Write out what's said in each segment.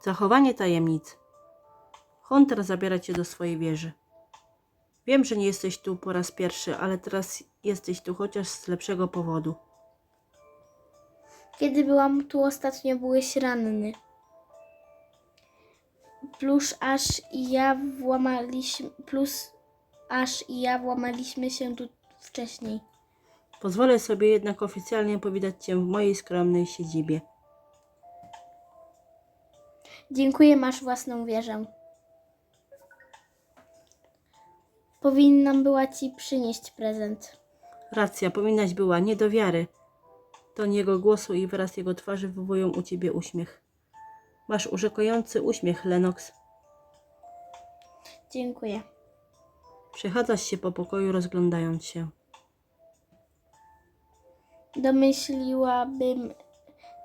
Zachowanie tajemnic. Hunter zabiera cię do swojej wieży. Wiem, że nie jesteś tu po raz pierwszy, ale teraz jesteś tu chociaż z lepszego powodu. Kiedy byłam tu ostatnio, byłeś ranny. Plus aż i ja włamaliśmy, plus aż i ja włamaliśmy się tu wcześniej. Pozwolę sobie jednak oficjalnie powitać cię w mojej skromnej siedzibie. Dziękuję, masz własną wieżę. Powinnam była ci przynieść prezent. Racja, powinnaś była, nie do wiary. Ton jego głosu i wyraz jego twarzy wywołują u ciebie uśmiech. Masz urzekający uśmiech, Lennox. Dziękuję. Przechadzasz się po pokoju, rozglądając się. Domyśliłabym,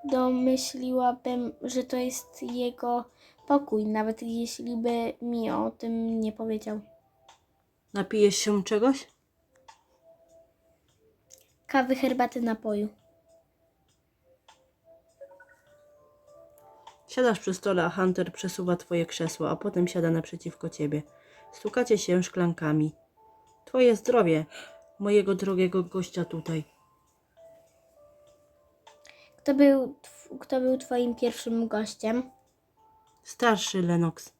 domyśliłabym, że to jest jego pokój, nawet jeśli by mi o tym nie powiedział. Napijesz się czegoś? Kawy, herbaty, napoju. Siadasz przy stole, a Hunter przesuwa twoje krzesło, a potem siada naprzeciwko ciebie. Stukacie się szklankami. Twoje zdrowie, mojego drogiego gościa tutaj. Kto był, kto był twoim pierwszym gościem? Starszy Lennox.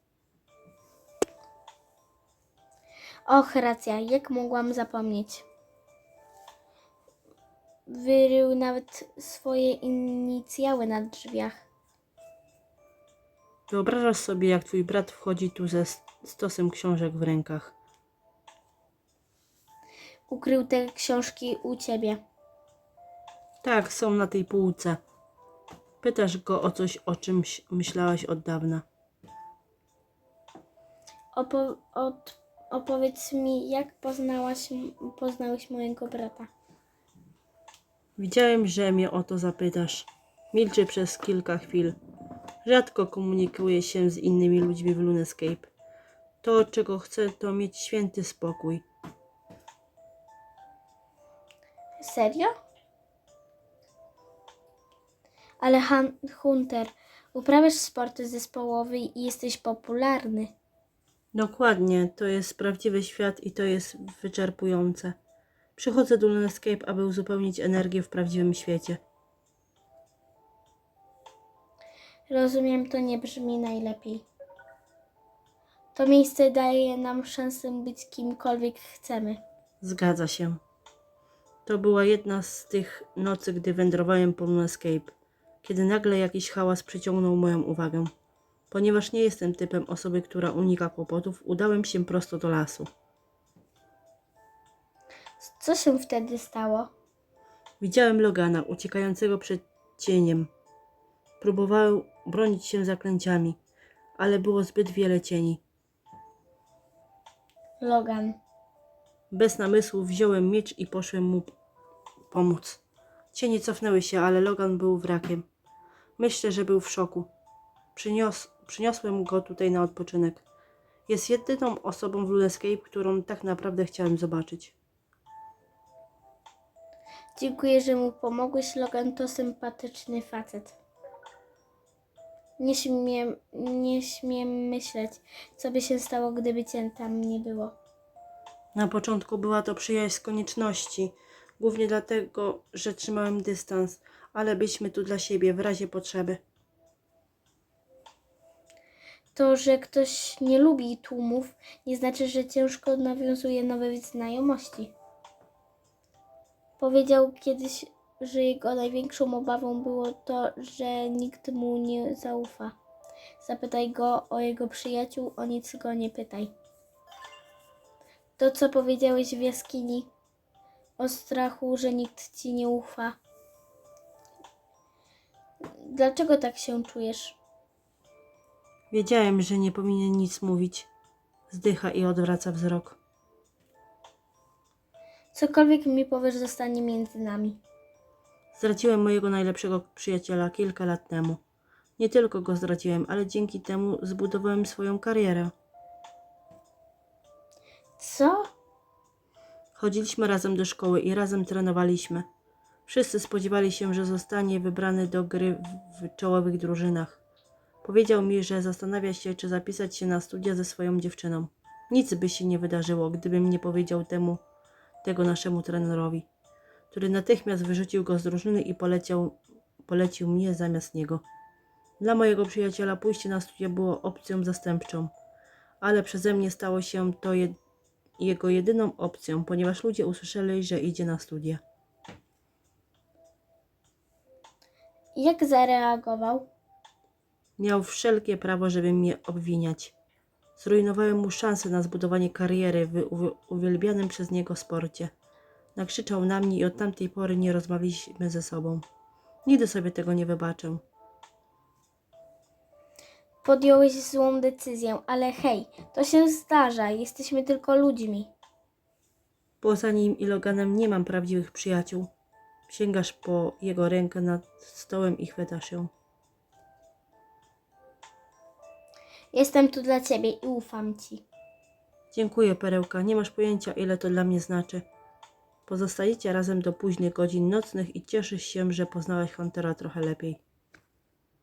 Och, racja, jak mogłam zapomnieć? Wyrył nawet swoje inicjały na drzwiach. Wyobrażasz sobie, jak twój brat wchodzi tu ze st- stosem książek w rękach. Ukrył te książki u ciebie. Tak, są na tej półce. Pytasz go o coś, o czymś myślałaś od dawna. Opo- od, opowiedz mi, jak poznałaś, poznałeś mojego brata. Widziałem, że mnie o to zapytasz. Milczy przez kilka chwil. Rzadko komunikuje się z innymi ludźmi w Lunescape. To, czego chcę, to mieć święty spokój. Serio? Ale Han- Hunter, uprawiasz sporty zespołowe i jesteś popularny. Dokładnie, to jest prawdziwy świat i to jest wyczerpujące. Przychodzę do Lunescape, aby uzupełnić energię w prawdziwym świecie. Rozumiem, to nie brzmi najlepiej. To miejsce daje nam szansę być kimkolwiek chcemy. Zgadza się. To była jedna z tych nocy, gdy wędrowałem po Lunescape, kiedy nagle jakiś hałas przyciągnął moją uwagę. Ponieważ nie jestem typem osoby, która unika kłopotów, udałem się prosto do lasu. Co się wtedy stało? Widziałem Logana uciekającego przed cieniem. Próbował bronić się zaklęciami, ale było zbyt wiele cieni. Logan. Bez namysłu wziąłem miecz i poszłem mu pomóc. Cienie cofnęły się, ale Logan był wrakiem. Myślę, że był w szoku. Przynios, przyniosłem go tutaj na odpoczynek. Jest jedyną osobą w Lunescape, którą tak naprawdę chciałem zobaczyć. Dziękuję, że mu pomogłeś. Logan to sympatyczny facet. Nie śmiem, nie śmiem myśleć, co by się stało, gdyby cię tam nie było. Na początku była to przyjaźń z konieczności, głównie dlatego, że trzymałem dystans, ale byliśmy tu dla siebie w razie potrzeby. To, że ktoś nie lubi tłumów, nie znaczy, że ciężko nawiązuje nowe znajomości. Powiedział kiedyś, że jego największą obawą było to, że nikt mu nie zaufa. Zapytaj go o jego przyjaciół, o nic go nie pytaj. To, co powiedziałeś w jaskini, o strachu, że nikt ci nie ufa. Dlaczego tak się czujesz? Wiedziałem, że nie powinien nic mówić. Zdycha i odwraca wzrok. Cokolwiek mi powiesz, zostanie między nami. Zdradziłem mojego najlepszego przyjaciela kilka lat temu. Nie tylko go zdradziłem, ale dzięki temu zbudowałem swoją karierę. Co? Chodziliśmy razem do szkoły i razem trenowaliśmy. Wszyscy spodziewali się, że zostanie wybrany do gry w, czołowych drużynach. Powiedział mi, że zastanawia się, czy zapisać się na studia ze swoją dziewczyną. Nic by się nie wydarzyło, gdybym nie powiedział temu tego naszemu trenerowi, który natychmiast wyrzucił go z drużyny i poleciał, polecił mnie zamiast niego. Dla mojego przyjaciela pójście na studia było opcją zastępczą, ale przeze mnie stało się to je, jego jedyną opcją, ponieważ ludzie usłyszeli, że idzie na studia. Jak zareagował? Miał wszelkie prawo, żeby mnie obwiniać. Zrujnowałem mu szansę na zbudowanie kariery w uwi- uwielbianym przez niego sporcie. Nakrzyczał na mnie i od tamtej pory nie rozmawialiśmy ze sobą. Nigdy sobie tego nie wybaczę. Podjąłeś złą decyzję, ale hej, to się zdarza, jesteśmy tylko ludźmi. Poza nim i Loganem nie mam prawdziwych przyjaciół. Sięgasz po jego rękę nad stołem i chwytasz ją. Jestem tu dla ciebie i ufam ci. Dziękuję, Perełka. Nie masz pojęcia, ile to dla mnie znaczy. Pozostajecie razem do późnych godzin nocnych i cieszysz się, że poznałaś Huntera trochę lepiej.